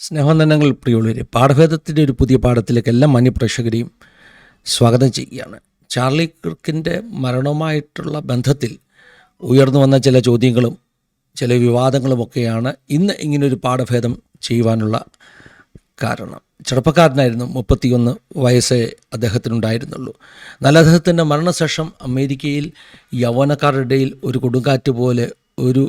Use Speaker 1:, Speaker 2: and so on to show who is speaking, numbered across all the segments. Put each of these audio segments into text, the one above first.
Speaker 1: സ്നേഹവന്ദനങ്ങൾ പ്രിയുള്ളവരെ പാഠഭേദത്തിന്റെ ഒരു പുതിയ പാഠത്തിലേക്ക് എല്ലാ മാന്യപ്രേക്ഷകരെയും സ്വാഗതം ചെയ്യുകയാണ്. ചാർലി ക്രിക്കിന്റെ മരണവുമായിട്ടുള്ള ബന്ധത്തിൽ ഉയർന്നു വന്ന ചില ചോദ്യങ്ങളും ചില വിവാദങ്ങളുമൊക്കെയാണ് ഇന്ന് ഇങ്ങനൊരു പാഠഭേദം ചെയ്യുവാനുള്ള കാരണം. ചെറുപ്പക്കാരനായിരുന്നു മുപ്പത്തിയൊന്ന് വയസ്സേ അദ്ദേഹത്തിനുണ്ടായിരുന്നുള്ളൂ. എന്നാൽ അദ്ദേഹത്തിന്റെ മരണശേഷം അമേരിക്കയിൽ യൗവനക്കാരുടെ ഇടയിൽ ഒരു കൊടുങ്കാറ്റ് പോലെ ഒരു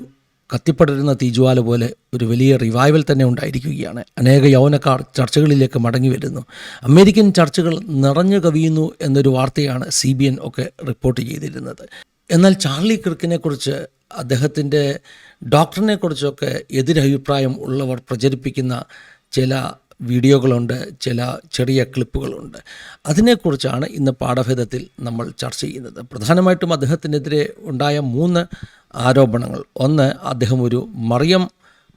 Speaker 1: കത്തിപ്പടരുന്ന തീജ്വാല പോലെ ഒരു വലിയ റിവൈവൽ തന്നെ ഉണ്ടായിരിക്കുകയാണ്. അനേക യൗവനക്കാർ ചർച്ചകളിലേക്ക് മടങ്ങി വരുന്നു. അമേരിക്കൻ ചർച്ചകൾ നിറഞ്ഞു കവിയുന്നു എന്നൊരു വാർത്തയാണ് സി ബി എൻ ഒക്കെ റിപ്പോർട്ട് ചെയ്തിരുന്നത്. എന്നാൽ ചാർലി ക്രിക്കിനെക്കുറിച്ച് അദ്ദേഹത്തിന്റെ ഡോക്ടറിനെക്കുറിച്ചൊക്കെ എതിരഭിപ്രായം ഉള്ളവർ പ്രചരിപ്പിക്കുന്ന ചില വീഡിയോകളുണ്ട് ചില ചെറിയ ക്ലിപ്പുകളുണ്ട്. അതിനെക്കുറിച്ചാണ് ഇന്ന് പാഠഭേദത്തിൽ നമ്മൾ ചർച്ച ചെയ്യുന്നത്. പ്രധാനമായിട്ടും അദ്ദേഹത്തിനെതിരെ ഉണ്ടായ മൂന്ന് ആരോപണങ്ങൾ. ഒന്ന് അദ്ദേഹം ഒരു മറിയം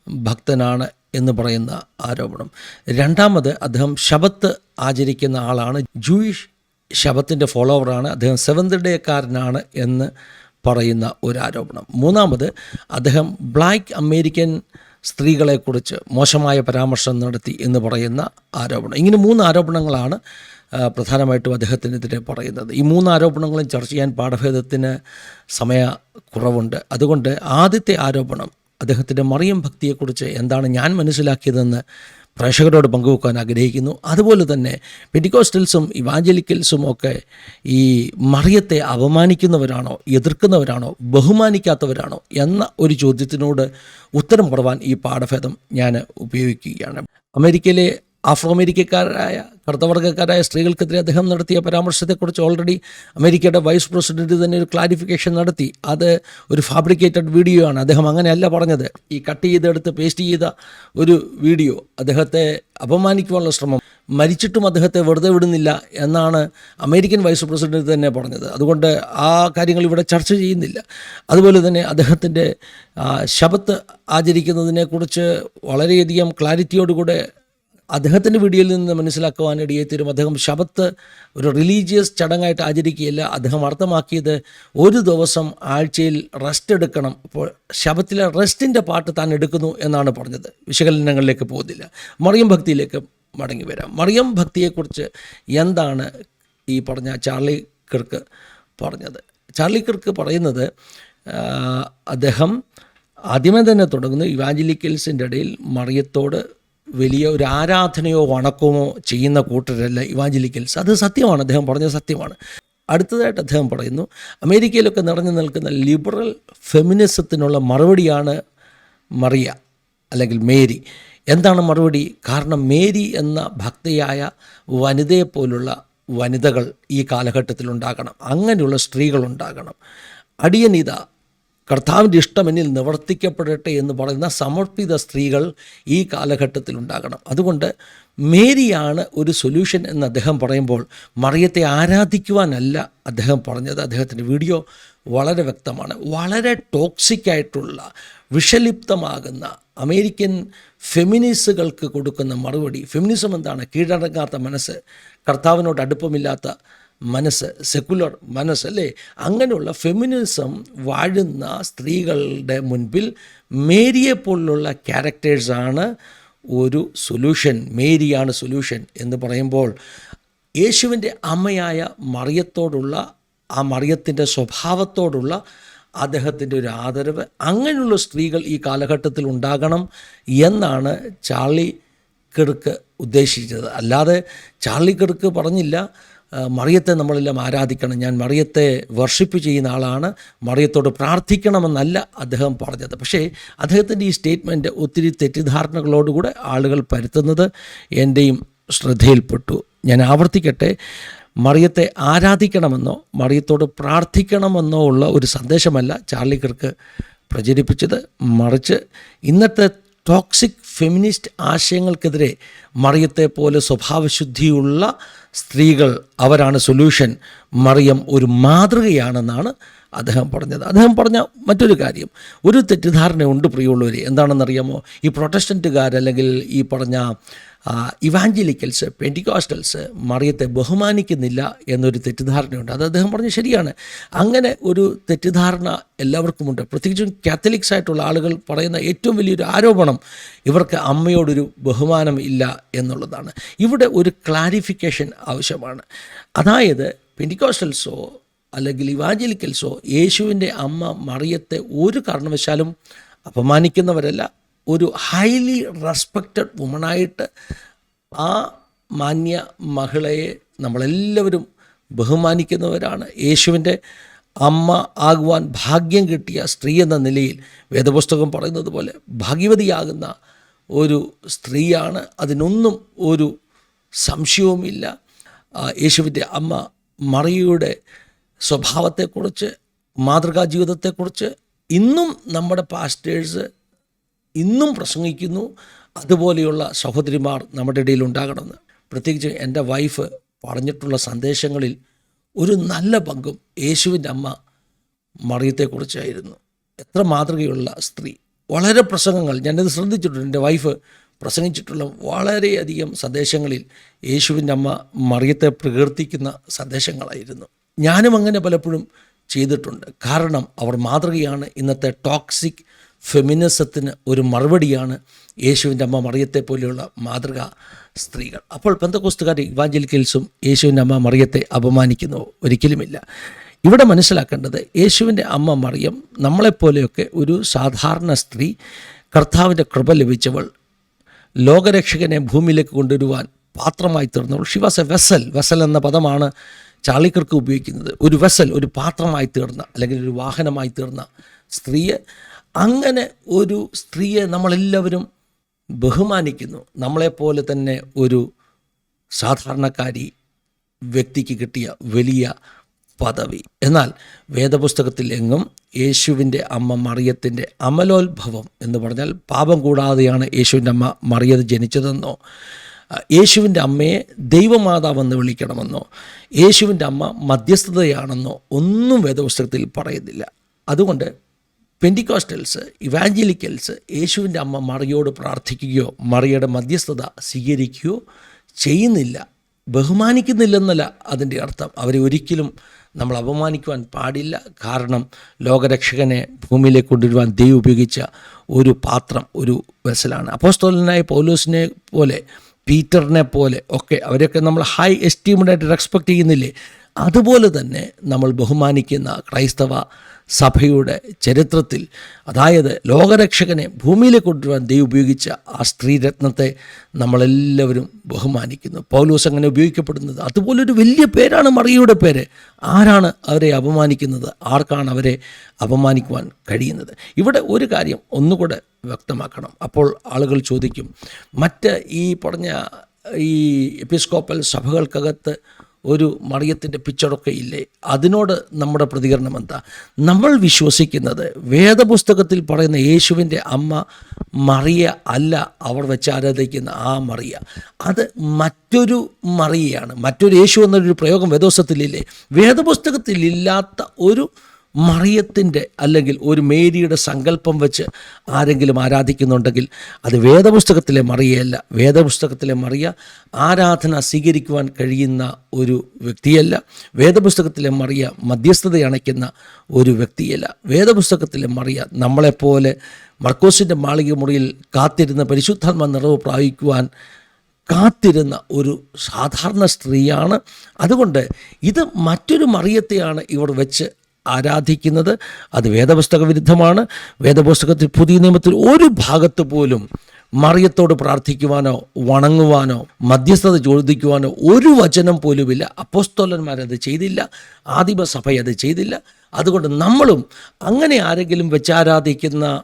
Speaker 1: ഭക്തനാണ് എന്ന് പറയുന്ന ആരോപണം. രണ്ടാമത് അദ്ദേഹം ശബത്ത് ആചരിക്കുന്ന ആളാണ്. ജൂയിഷ് ശബത്തിന്റെ ഫോളോവറാണ്. അദ്ദേഹം സെവന്ത് ഡേക്കാരനാണ് എന്ന് പറയുന്ന ഒരു ആരോപണം. മൂന്നാമത് അദ്ദേഹം ബ്ലാക്ക് അമേരിക്കൻ സ്ത്രീകളെക്കുറിച്ച് മോശമായ പരാമർശം നടത്തി എന്ന് പറയുന്ന ആരോപണം. ഇങ്ങനെ മൂന്ന് ആരോപണങ്ങളാണ് പ്രധാനമായിട്ടും അദ്ദേഹത്തിനെതിരെ പറയുന്നത്. ഈ മൂന്ന് ആരോപണങ്ങളും ചർച്ച ചെയ്യാൻ പാഠഭേദത്തിന് സമയ കുറവുണ്ട്. അതുകൊണ്ട് ആദ്യത്തെ ആരോപണം അദ്ദേഹത്തിന്റെ മറിയം ഭക്തിയെക്കുറിച്ച് എന്താണ് ഞാൻ മനസ്സിലാക്കിയതെന്ന് പ്രേക്ഷകരോട് പങ്കുവെക്കാൻ ആഗ്രഹിക്കുന്നു. അതുപോലെ തന്നെ പെറ്റിക്കോസ്റ്റൽസും ഇവാഞ്ചലിക്കൽസും ഒക്കെ ഈ മറിയത്തെ അപമാനിക്കുന്നവരാണോ എതിർക്കുന്നവരാണോ ബഹുമാനിക്കാത്തവരാണോ എന്ന ഒരു ചോദ്യത്തിനോട് ഉത്തരം പറവാൻ ഈ പാഠഭേദം ഞാൻ ഉപയോഗിക്കുകയാണ്. അമേരിക്കയിലെ ആഫ്രോ അമേരിക്കക്കാരായ കറുത്തവർഗക്കാരായ സ്ത്രീകൾക്കെതിരെ അദ്ദേഹം നടത്തിയ പരാമർശത്തെക്കുറിച്ച് ഓൾറെഡി അമേരിക്കയുടെ വൈസ് പ്രസിഡന്റ് തന്നെ ഒരു ക്ലാരിഫിക്കേഷൻ നടത്തി. അത് ഒരു ഫാബ്രിക്കേറ്റഡ് വീഡിയോ ആണ്. അദ്ദേഹം അങ്ങനെയല്ല പറഞ്ഞത്. ഈ കട്ട് ചെയ്തെടുത്ത് പേസ്റ്റ് ചെയ്ത ഒരു വീഡിയോ അദ്ദേഹത്തെ അപമാനിക്കുവാനുള്ള ശ്രമം. മരിച്ചിട്ടും അദ്ദേഹത്തെ വെറുതെ വിടുന്നില്ല എന്നാണ് അമേരിക്കൻ വൈസ് പ്രസിഡന്റ് തന്നെ പറഞ്ഞത്. അതുകൊണ്ട് ആ കാര്യങ്ങൾ ഇവിടെ ചർച്ച ചെയ്യുന്നില്ല. അതുപോലെ തന്നെ അദ്ദേഹത്തിന്റെ ശബത്ത് ആചരിക്കുന്നതിനെക്കുറിച്ച് വളരെയധികം ക്ലാരിറ്റിയോടുകൂടെ അദ്ദേഹത്തിന്റെ വീഡിയോയിൽ നിന്ന് മനസ്സിലാക്കുവാനിടയെ തീരും അദ്ദേഹം ശബത്ത് ഒരു റിലീജിയസ് ചടങ്ങായിട്ട് ആചരിക്കുകയില്ല. അദ്ദേഹം അർത്ഥമാക്കിയത് ഒരു ദിവസം ആഴ്ചയിൽ റെസ്റ്റ് എടുക്കണം. അപ്പോൾ ശബത്തിലെ റെസ്റ്റിന്റെ പാട്ട് താൻ എടുക്കുന്നു എന്നാണ് പറഞ്ഞത്. വിശകലനങ്ങളിലേക്ക് പോകുന്നില്ല. മറിയം ഭക്തിയിലേക്ക് മടങ്ങി വരാം. മറിയം ഭക്തിയെക്കുറിച്ച് എന്താണ് ഈ പറഞ്ഞ ചാർലി കിർക്ക് പറഞ്ഞത്? ചാർലി കിർക്ക് പറയുന്നത് അദ്ദേഹം ആദ്യമേ തന്നെ തുടങ്ങുന്നു. ഇവാഞ്ചലിക്കൽസിന്റെ ഇടയിൽ മറിയത്തോട് വലിയ ഒരു ആരാധനയോ വണക്കമോ ചെയ്യുന്ന കൂട്ടരല്ല ഇവാഞ്ചലിക്കൽസ്. അത് സത്യമാണ്. അദ്ദേഹം പറഞ്ഞത് സത്യമാണ്. അടുത്തതായിട്ട് അദ്ദേഹം പറയുന്നു അമേരിക്കയിലൊക്കെ നിറഞ്ഞു നിൽക്കുന്ന ലിബറൽ ഫെമിനിസത്തിനുള്ള മറുപടിയാണ് മറിയ അല്ലെങ്കിൽ മേരി. എന്താണ് മറുപടി? കാരണം മേരി എന്ന ഭക്തയായ വനിതയെപ്പോലുള്ള വനിതകൾ ഈ കാലഘട്ടത്തിൽ ഉണ്ടാകണം അങ്ങനെയുള്ള സ്ത്രീകൾ ഉണ്ടാകണം അടിയനിത കർത്താവിന്റെ ഇഷ്ടം എന്നിൽ നിവർത്തിക്കപ്പെടട്ടെ എന്ന് പറയുന്ന സമർപ്പിത സ്ത്രീകൾ ഈ കാലഘട്ടത്തിൽ ഉണ്ടാകണം. അതുകൊണ്ട് മേരിയാണ് ഒരു സൊല്യൂഷൻ എന്ന് അദ്ദേഹം പറയുമ്പോൾ മറിയത്തെ ആരാധിക്കുവാനല്ല അദ്ദേഹം പറഞ്ഞത്. അദ്ദേഹത്തിന്റെ വീഡിയോ വളരെ വ്യക്തമാണ്. വളരെ ടോക്സിക്കായിട്ടുള്ള വിഷലിപ്തമാകുന്ന അമേരിക്കൻ ഫെമിനിസുകൾക്ക് കൊടുക്കുന്ന മറുപടി. ഫെമിനിസം എന്താണ്? കീഴടങ്ങാത്ത മനസ്സ്. കർത്താവിനോട് അടുപ്പമില്ലാത്ത മനസ്സ് സെക്കുലർ മനസ്സ് അല്ലേ? അങ്ങനെയുള്ള ഫെമിനിസം വാഴുന്ന സ്ത്രീകളുടെ മുൻപിൽ മേരിയെ പോലുള്ള ക്യാരക്ടേഴ്സാണ് ഒരു സൊല്യൂഷൻ മേരിയാണ് സൊല്യൂഷൻ എന്ന് പറയുമ്പോൾ യേശുവിന്റെ അമ്മയായ മറിയത്തോടുള്ള ആ മറിയത്തിന്റെ സ്വഭാവത്തോടുള്ള അദ്ദേഹത്തിന്റെ ഒരു ആദരവ്. അങ്ങനെയുള്ള സ്ത്രീകൾ ഈ കാലഘട്ടത്തിൽ ഉണ്ടാകണം എന്നാണ് ചാർലി കിടക്ക് ഉദ്ദേശിച്ചത്. അല്ലാതെ ചാർലി കിടക്ക് പറഞ്ഞില്ല. മറിയത്തെ നമ്മളെല്ലാം ആരാധിക്കണം. ഞാൻ മറിയത്തെ വർഷിപ്പ് ചെയ്യുന്ന ആളാണ്. മറിയത്തോട് പ്രാർത്ഥിക്കണമെന്നല്ല അദ്ദേഹം പറഞ്ഞത്. പക്ഷേ അദ്ദേഹത്തിന്റെ ഈ സ്റ്റേറ്റ്മെന്റ് ഒത്തിരി തെറ്റിദ്ധാരണകളോടുകൂടെ ആളുകൾ പരത്തുന്നത് എന്റെയും ശ്രദ്ധയിൽപ്പെട്ടു. ഞാൻ ആവർത്തിക്കട്ടെ. മറിയത്തെ ആരാധിക്കണമെന്നോ മറിയത്തോട് പ്രാർത്ഥിക്കണമെന്നോ ഉള്ള ഒരു സന്ദേശമല്ല ചാർലി കിർക്ക് പ്രചരിപ്പിച്ചത്. മറിച്ച് ഇന്നത്തെ ടോക്സിക് ഫെമിനിസ്റ്റ് ആശയങ്ങൾക്കെതിരെ മറിയത്തെ പോലെ സ്വഭാവശുദ്ധിയുള്ള സ്ത്രീകൾ അവരാണ് സൊല്യൂഷൻ മറിയം ഒരു മാതൃകയാണെന്നാണ് അദ്ദേഹം പറഞ്ഞത്. അദ്ദേഹം പറഞ്ഞ മറ്റൊരു കാര്യം. ഒരു തെറ്റിദ്ധാരണയുണ്ട് പ്രിയമുള്ളവർ എന്താണെന്നറിയാമോ? ഈ പ്രൊട്ടസ്റ്റന്റുകാർ അല്ലെങ്കിൽ ഈ പറഞ്ഞ ഇവാഞ്ചലിക്കൽസ് പെന്റിക്കോസ്റ്റൽസ് മറിയത്തെ ബഹുമാനിക്കുന്നില്ല എന്നൊരു തെറ്റിദ്ധാരണയുണ്ട്. അത് അദ്ദേഹം പറഞ്ഞ് ശരിയാണ്. അങ്ങനെ ഒരു തെറ്റിദ്ധാരണ എല്ലാവർക്കുമുണ്ട്. പ്രത്യേകിച്ചും കാത്തലിക്സ് ആയിട്ടുള്ള ആളുകൾ പറയുന്ന ഏറ്റവും വലിയൊരു ആരോപണം ഇവർക്ക് അമ്മയോടൊരു ബഹുമാനം ഇല്ല എന്നുള്ളതാണ്. ഇവിടെ ഒരു ക്ലാരിഫിക്കേഷൻ ആവശ്യമാണ്. അതായത് പെന്റിക്കോസ്റ്റൽസോ അല്ലെങ്കിൽ ഇവാഞ്ചലിക്കൽസോ യേശുവിന്റെ അമ്മ മറിയത്തെ ഒരു കാരണവശാലും അപമാനിക്കുന്നവരല്ല ഒരു ഹൈലി റെസ്പെക്റ്റഡ് വുമണായിട്ട് ആ മാന്യ മഹിളയെ നമ്മളെല്ലാവരും ബഹുമാനിക്കുന്നവരാണ്. യേശുവിന്റെ അമ്മ ആകുവാൻ ഭാഗ്യം കിട്ടിയ സ്ത്രീ എന്ന നിലയിൽ വേദപുസ്തകം പറയുന്നത് പോലെ ഭാഗ്യവതിയാകുന്ന ഒരു സ്ത്രീയാണ്. അതിനൊന്നും ഒരു സംശയവുമില്ല. യേശുവിന്റെ അമ്മ മറിയയുടെ സ്വഭാവത്തെക്കുറിച്ച് മാതൃകാ ജീവിതത്തെക്കുറിച്ച് ഇന്നും നമ്മുടെ പാസ്റ്റേഴ്സ് ഇന്നും പ്രസംഗിക്കുന്നു. അതുപോലെയുള്ള സഹോദരിമാർ നമ്മുടെ ഇടയിൽ ഉണ്ടാകണമെന്ന്. പ്രത്യേകിച്ച് എന്റെ വൈഫ് പറഞ്ഞിട്ടുള്ള സന്ദേശങ്ങളിൽ ഒരു നല്ല പങ്കും യേശുവിന്റെ അമ്മ മറിയത്തെക്കുറിച്ചായിരുന്നു. എത്ര മാതൃകയുള്ള സ്ത്രീ. വളരെ പ്രസംഗങ്ങൾ ഞാനത് ശ്രദ്ധിച്ചിട്ടുണ്ട്. എന്റെ വൈഫ് പ്രസംഗിച്ചിട്ടുള്ള വളരെയധികം സന്ദേശങ്ങളിൽ യേശുവിന്റെ അമ്മ മറിയത്തെ പ്രകീർത്തിക്കുന്ന സന്ദേശങ്ങളായിരുന്നു. ഞാനും അങ്ങനെ പലപ്പോഴും ചെയ്തിട്ടുണ്ട്. കാരണം അവർ മാതൃകയാണ്. ഇന്നത്തെ ടോക്സിക് ഫെമിനിസത്തിന് ഒരു മറുപടിയാണ് യേശുവിന്റെ അമ്മ മറിയത്തെ പോലെയുള്ള മാതൃക സ്ത്രീകൾ. അപ്പോൾ പെന്തക്കോസ്തുകാർ ഇവാഞ്ചലിക്കൽസും യേശുവിന്റെ അമ്മ മറിയത്തെ അപമാനിക്കുന്നു. ഒരിക്കലുമില്ല. ഇവിടെ മനസ്സിലാക്കേണ്ടത് യേശുവിന്റെ അമ്മ മറിയം നമ്മളെപ്പോലെയൊക്കെ ഒരു സാധാരണ സ്ത്രീ കർത്താവിന്റെ കൃപ ലഭിച്ചവൾ ലോകരക്ഷകനെ ഭൂമിയിലേക്ക് കൊണ്ടുവരുവാൻ പാത്രമായി തീർന്നവൾ. She was a vessel vessel എന്ന പദമാണ് ചാളിക്കർക്ക് ഉപയോഗിക്കുന്നത്. ഒരു വെസൽ ഒരു പാത്രമായി തീർന്ന അല്ലെങ്കിൽ ഒരു വാഹനമായി തീർന്ന സ്ത്രീയെ അങ്ങനെ ഒരു സ്ത്രീയെ നമ്മളെല്ലാവരും ബഹുമാനിക്കുന്നു. നമ്മളെപ്പോലെ തന്നെ ഒരു സാധാരണക്കാരി വ്യക്തിക്ക് കിട്ടിയ വലിയ പദവി. എന്നാൽ വേദപുസ്തകത്തിൽ എങ്ങും യേശുവിന്റെ അമ്മ മറിയത്തിന്റെ അമലോത്ഭവം എന്ന് പറഞ്ഞാൽ പാപം കൂടാതെയാണ് യേശുവിന്റെ അമ്മ മറിയത് ജനിച്ചതെന്നോ യേശുവിന്റെ അമ്മയെ ദൈവമാതാവെന്ന് വിളിക്കണമെന്നോ യേശുവിന്റെ അമ്മ മധ്യസ്ഥതയാണെന്നോ ഒന്നും വേദപുസ്തകത്തിൽ പറയുന്നില്ല. അതുകൊണ്ട് പെന്റിക്കോസ്റ്റൽസ് ഇവാഞ്ചലിക്കൽസ് യേശുവിന്റെ അമ്മ മറിയോട് പ്രാർത്ഥിക്കുകയോ മറിയുടെ മധ്യസ്ഥത സ്വീകരിക്കുകയോ ചെയ്യുന്നില്ല. ബഹുമാനിക്കുന്നില്ലെന്നല്ല അതിന്റെ അർത്ഥം. അവരെ ഒരിക്കലും നമ്മൾ അപമാനിക്കുവാൻ പാടില്ല. കാരണം ലോകരക്ഷകനെ ഭൂമിയിലേക്ക് കൊണ്ടുവരുവാൻ ദൈവം ഉപയോഗിച്ച ഒരു പാത്രം ഒരു വെസലാണ്. അപ്പോസ്തോലനായ പൗലോസിനെ പോലെ പീറ്ററിനെ പോലെ ഒക്കെ അവരെയൊക്കെ നമ്മൾ ഹൈ എസ്റ്റീമഡായിട്ട് റെസ്പെക്റ്റ് ചെയ്യുന്നില്ലേ? അതുപോലെ തന്നെ നമ്മൾ ബഹുമാനിക്കുന്ന ക്രൈസ്തവ സഭയുടെ ചരിത്രത്തിൽ. അതായത് ലോകരക്ഷകനെ ഭൂമിയിലേക്ക് കൊണ്ടുവരാൻ ദൈവം ഉപയോഗിച്ച ആ സ്ത്രീരത്നത്തെ നമ്മളെല്ലാവരും ബഹുമാനിക്കുന്നു. പൗലോസ് അങ്ങനെ ഉപയോഗിക്കപ്പെടുന്നത്. അതുപോലൊരു വലിയ പേരാണ് മറിയയുടെ പേര്. ആരാണ് അവരെ അപമാനിക്കുന്നത്? ആർക്കാണ് അവരെ അപമാനിക്കുവാൻ കഴിയുന്നത്? ഇവിടെ ഒരു കാര്യം ഒന്നുകൂടെ വ്യക്തമാക്കണം. അപ്പോൾ ആളുകൾ ചോദിക്കും മറ്റ് ഈ പറഞ്ഞ ഈ എപ്പിസ്കോപ്പൽ സഭകൾക്കകത്ത് ഒരു മറിയത്തിന്റെ പിക്ചറൊക്കെ ഇല്ലേ? അതിനോട് നമ്മുടെ പ്രതികരണം എന്താ? നമ്മൾ വിശ്വസിക്കുന്നത് വേദപുസ്തകത്തിൽ പറയുന്ന യേശുവിന്റെ അമ്മ മറിയ അല്ല അവർ വെച്ച് ആരാധിക്കുന്ന ആ മറിയ. അത് മറ്റൊരു മറിയയാണ്. മറ്റൊരു യേശു എന്നൊരു പ്രയോഗം വേദോസ്തത്തിലില്ലേ വേദപുസ്തകത്തിലില്ലാത്ത ഒരു മറിയത്തിന്റെ അല്ലെങ്കിൽ ഒരു മേരിയുടെ സങ്കല്പം വെച്ച് ആരെങ്കിലും ആരാധിക്കുന്നുണ്ടെങ്കിൽ അത് വേദപുസ്തകത്തിലെ മറിയയല്ല. വേദപുസ്തകത്തിലെ മറിയ ആരാധന സ്വീകരിക്കുവാൻ കഴിയുന്ന ഒരു വ്യക്തിയല്ല. വേദപുസ്തകത്തിലെ മറിയ മധ്യസ്ഥത അണയ്ക്കുന്ന ഒരു വ്യക്തിയല്ല. വേദപുസ്തകത്തിലെ മറിയ നമ്മളെപ്പോലെ മർക്കോസിന്റെ മാളിക മുറിയിൽ കാത്തിരുന്ന പരിശുദ്ധാത്മ നിറവ് പ്രാപിക്കുവാൻ കാത്തിരുന്ന ഒരു സാധാരണ സ്ത്രീയാണ്. അതുകൊണ്ട് ഇത് മറ്റൊരു മറിയത്തെയാണ് ഇവർ വെച്ച് ആരാധിക്കുന്നത്. അത് വേദപുസ്തക വിരുദ്ധമാണ്. വേദപുസ്തകത്തിൽ പുതിയ നിയമത്തിൽ ഒരു ഭാഗത്ത് പോലും മറിയത്തോട് പ്രാർത്ഥിക്കുവാനോ വണങ്ങുവാനോ മധ്യസ്ഥത ചോദിക്കുവാനോ ഒരു വചനം പോലുമില്ല. അപ്പോസ്തോലന്മാരത് ചെയ്തില്ല. ആദിമസഭ അത് ചെയ്തില്ല. അതുകൊണ്ട് നമ്മളും അങ്ങനെ ആരെങ്കിലും വെച്ചാരാധിക്കുന്ന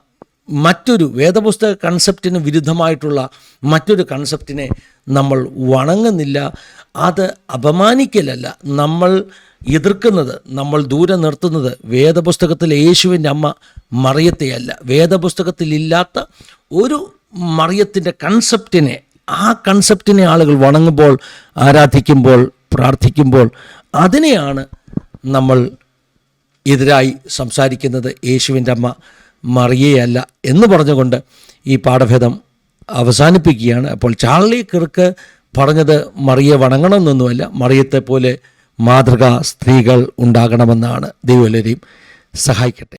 Speaker 1: മറ്റൊരു വേദപുസ്തക കൺസെപ്റ്റിന് വിരുദ്ധമായിട്ടുള്ള മറ്റൊരു കൺസെപ്റ്റിനെ നമ്മൾ വണങ്ങുന്നില്ല. അത് അപമാനിക്കലല്ല. നമ്മൾ എതിർക്കുന്നത് നമ്മൾ ദൂരെ നിർത്തുന്നത് വേദപുസ്തകത്തിൽ യേശുവിന്റെ അമ്മ മറിയത്തെയല്ല. വേദപുസ്തകത്തിലില്ലാത്ത ഒരു മറിയത്തിന്റെ കൺസെപ്റ്റിനെ ആ കൺസെപ്റ്റിനെ ആളുകൾ വണങ്ങുമ്പോൾ ആരാധിക്കുമ്പോൾ പ്രാർത്ഥിക്കുമ്പോൾ അതിനെയാണ് നമ്മൾ എതിരായി സംസാരിക്കുന്നത്. യേശുവിന്റെ അമ്മ മറിയയല്ല എന്ന് പറഞ്ഞുകൊണ്ട് ഈ പാഠഭേദം അവസാനിപ്പിക്കുകയാണ്. അപ്പോൾ ചാർലി കിർക്ക് പറഞ്ഞത് മറിയെ വണങ്ങണമെന്നൊന്നുമല്ല. മറിയത്തെ പോലെ മാതൃകാ സ്ത്രീകൾ ഉണ്ടാകണമെന്നാണ് ദൈവം എല്ലാവരെയും സഹായിക്കട്ടെ.